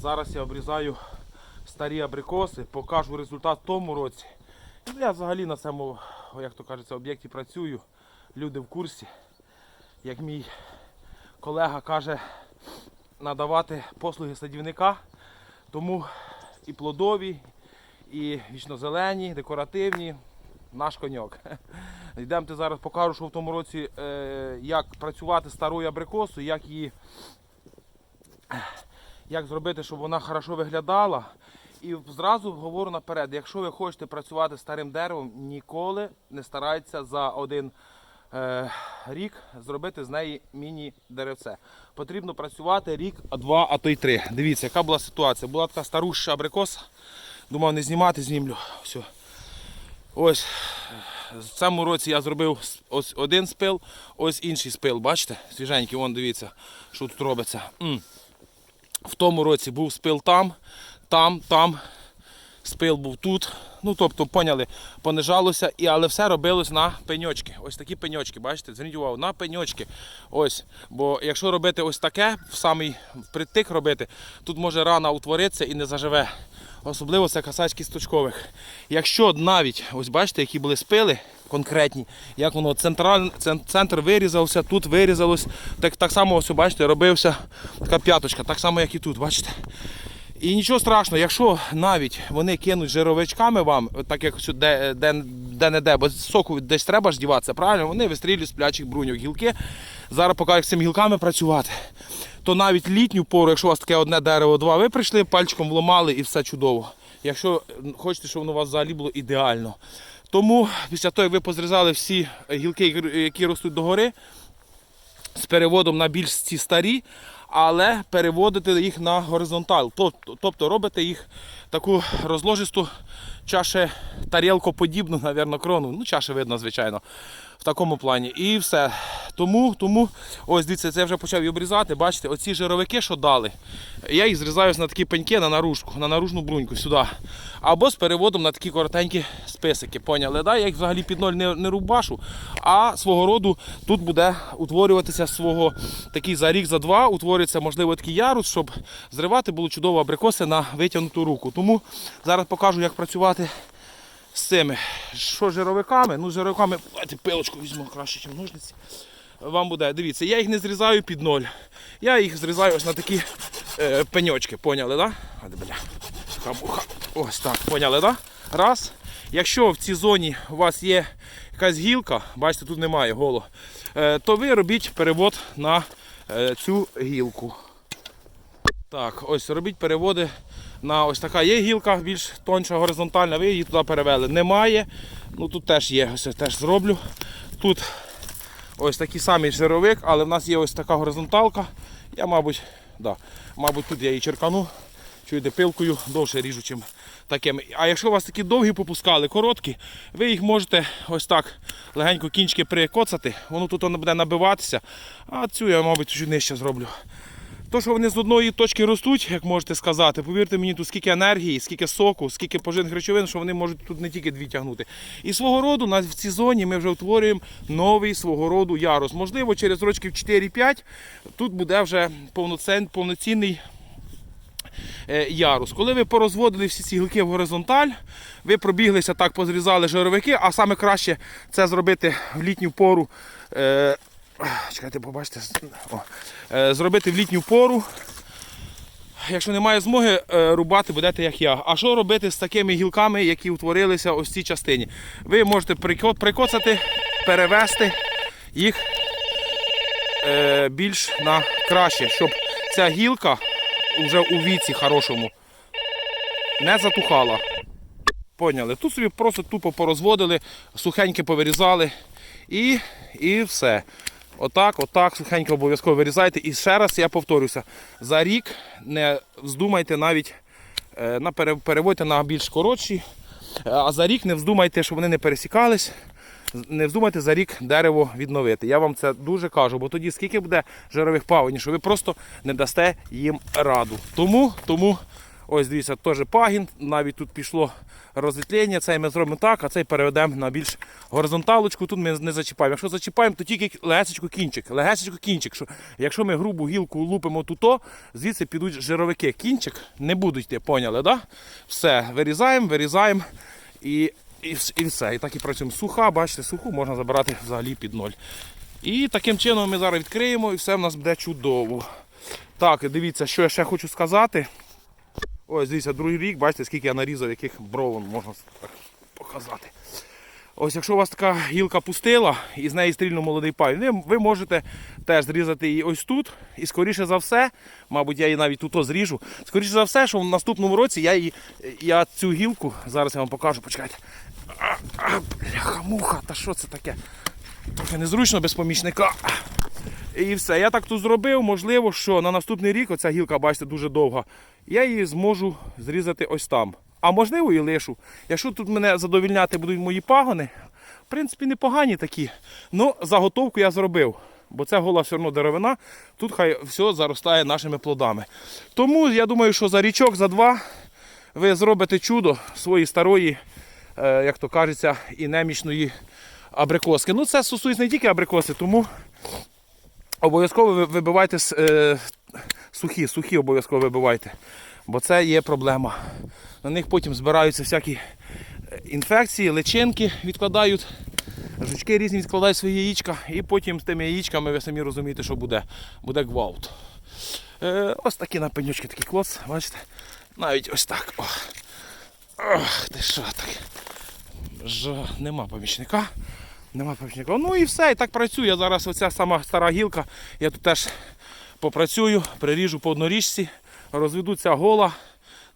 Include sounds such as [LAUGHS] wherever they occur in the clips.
Зараз я обрізаю старі абрикоси, покажу результат в тому році. Я взагалі на цьому, як то кажеться, об'єкті працюю. Люди в курсі. Як мій колега каже, надавати послуги садівника. Тому і плодові, і вічнозелені, декоративні. Наш коньок. [LAUGHS] Йдемте зараз покажу, що в тому році е, як працювати старою абрикосою, як її як зробити, щоб вона хорошо виглядала. І зразу говорю наперед, якщо ви хочете працювати старим деревом, ніколи не старайтеся за один е, рік зробити з неї міні-деревце. Потрібно працювати рік, а два, а то й три. Дивіться, яка була ситуація. Була така старуща абрикоса. Думав не знімати, знімлю. Все. Ось в цьому році я зробив ось один спил, ось інший спил. Бачите? Свіженький, вон дивіться, що тут робиться. В тому році був спил там, там, там. Спил був тут. Ну, тобто, поняли, понижалося, і, але все робилось на пеньочки. Ось такі пеньочки, бачите, зверніть увагу, на пеньочки. Ось. Бо якщо робити ось таке, в самий впритик робити, тут може рана утворитися і не заживе. Особливо це касається кісточкових. Якщо навіть, ось бачите, які були спили конкретні, як воно централь, цен- центр вирізався, тут вирізалось, так, так само ось бачите, робився така п'яточка, так само, як і тут, бачите. І нічого страшного, якщо навіть вони кинуть жировичками вам, так як сюди, де, де, де, бо соку десь треба ж діватися, правильно, вони вистрілюють з плячих бруньок гілки. Зараз поки як з цими гілками працювати, то навіть літню пору, якщо у вас таке одне дерево, два, ви прийшли, пальчиком вломали і все чудово. Якщо хочете, щоб воно у вас взагалі було ідеально. Тому після того, як ви позрізали всі гілки, які ростуть догори, з переводом на більш ці старі, але переводити їх на горизонтал. Тобто робите їх таку розложисту чаше тарілкоподібну, [LAUGHS] напевно, крону. Ну, чаше видно, звичайно, в такому плані. І все. Тому, тому, ось дивіться, це я вже почав її обрізати. Бачите, оці жировики, що дали, я їх зрізаю на такі пеньки на наружку, на наружну бруньку сюди. Або з переводом на такі коротенькі списики. Поняли? Да? Я їх взагалі під ноль не, не рубашу, а свого роду тут буде утворюватися свого такий за рік, за два, утворюється, можливо, такий ярус, щоб зривати було чудово абрикоси на витягнуту руку. Тому зараз покажу, як працювати з цими. Що жировиками? Ну, з жировиками, давайте пилочку візьму краще, ніж ножниці. Вам буде, дивіться, я їх не зрізаю під ноль. Я їх зрізаю ось на такі е, пеньочки, поняли, да? А, бля. Хамуха. Ось так, поняли, да? Раз. Якщо в цій зоні у вас є якась гілка, бачите, тут немає голо, е, то ви робіть перевод на е, цю гілку. Так, ось робіть переводи на ось така є гілка, більш тонша, горизонтальна, ви її туди перевели. Немає. Ну тут теж є, ось теж зроблю. Тут ось такий самий жировик, але в нас є ось така горизонталка. Я, мабуть, да, мабуть, тут я її черкану. Чуєте, пилкою довше ріжу, чим таким. А якщо у вас такі довгі попускали, короткі, ви їх можете ось так легенько кінчики прикоцати, воно тут воно буде набиватися, а цю я, мабуть, нижче зроблю. То, що вони з одної точки ростуть, як можете сказати, повірте мені, тут скільки енергії, скільки соку, скільки поживних речовин, що вони можуть тут не тільки дві тягнути. І свого роду на в цій зоні ми вже утворюємо новий свого роду ярус. Можливо, через років 4-5 тут буде вже повноцінний е, ярус. Коли ви порозводили всі ці гілки в горизонталь, ви пробіглися так, позрізали жировики, а саме краще це зробити в літню пору. Чекайте, побачите, о, е, зробити в літню пору. Якщо немає змоги е, рубати, будете як я. А що робити з такими гілками, які утворилися ось в цій частині? Ви можете прикоцати, перевести їх е, більш на краще, щоб ця гілка вже у віці хорошому не затухала. Поняли? Тут собі просто тупо порозводили, сухеньке повирізали і, і все. Отак, отак, сухенько обов'язково вирізайте. І ще раз я повторюся, за рік не вздумайте навіть е, на переводьте на більш коротші, е, а за рік не вздумайте, щоб вони не пересікались. Не вздумайте за рік дерево відновити. Я вам це дуже кажу, бо тоді скільки буде жирових павинів, що ви просто не дасте їм раду. Тому, тому Ось дивіться, теж пагін, навіть тут пішло розвітлення. Цей ми зробимо так, а цей переведемо на більш горизонталочку. Тут ми не зачіпаємо. Якщо зачіпаємо, то тільки легесечко кінчик. Легесечко кінчик. Що, якщо ми грубу гілку лупимо туто, звідси підуть жировики. Кінчик не будуть йти, поняли, да? Все, вирізаємо, вирізаємо і, і, і все. І так і працюємо. Суха, бачите, суху можна забирати взагалі під ноль. І таким чином ми зараз відкриємо і все в нас буде чудово. Так, дивіться, що я ще хочу сказати. Ось, дивіться, другий рік, бачите, скільки я нарізав, яких бровон можна так показати. Ось, якщо у вас така гілка пустила і з неї стрільно молодий пай, ви, можете теж зрізати її ось тут. І скоріше за все, мабуть, я її навіть тут зріжу. Скоріше за все, що в наступному році я її, я цю гілку, зараз я вам покажу, почекайте. А, а, бляха, муха, та що це таке? Трохи незручно без помічника. І все. Я так тут зробив. Можливо, що на наступний рік оця гілка, бачите, дуже довга. Я її зможу зрізати ось там. А можливо і лишу. Якщо тут мене задовільняти будуть мої пагони, в принципі, непогані такі. Ну, заготовку я зробив. Бо це гола все одно деревина, тут хай все заростає нашими плодами. Тому я думаю, що за річок, за два ви зробите чудо свої старої, е, як то кажеться, і немічної абрикоски. Ну, це стосується не тільки абрикоси, тому обов'язково вибивайте е, сухі, сухі обов'язково вибивайте. Бо це є проблема. На них потім збираються всякі е, інфекції, личинки відкладають, жучки різні відкладають свої яєчка, і потім з тими яєчками ви самі розумієте, що буде, буде гвалт. Е, ось такі напенючки, такий клоц, бачите? Навіть ось так. О. Ох, ти що так? Ж, нема помічника. Нема помічника. Ну і все, і так працює. Зараз оця сама стара гілка. Я тут теж попрацюю, приріжу по одноріжці, розведу ця гола.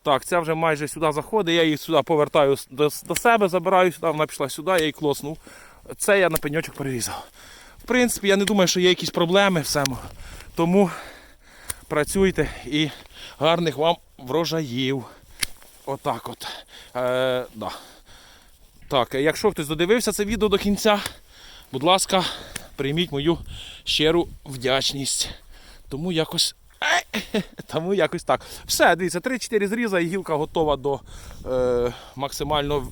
Так, ця вже майже сюди заходить, я її сюди повертаю до, до себе, забираю сюди, вона пішла сюди, я її клоснув. Це я на пеньочок перерізав. В принципі, я не думаю, що є якісь проблеми в цьому. Тому працюйте і гарних вам врожаїв. Отак от. Е, да. Так, якщо хтось додивився це відео до кінця, будь ласка, прийміть мою щиру вдячність. Тому якось. [LAUGHS] Тому якось так. Все, дивіться, 3-4 зріза і гілка готова до е, максимально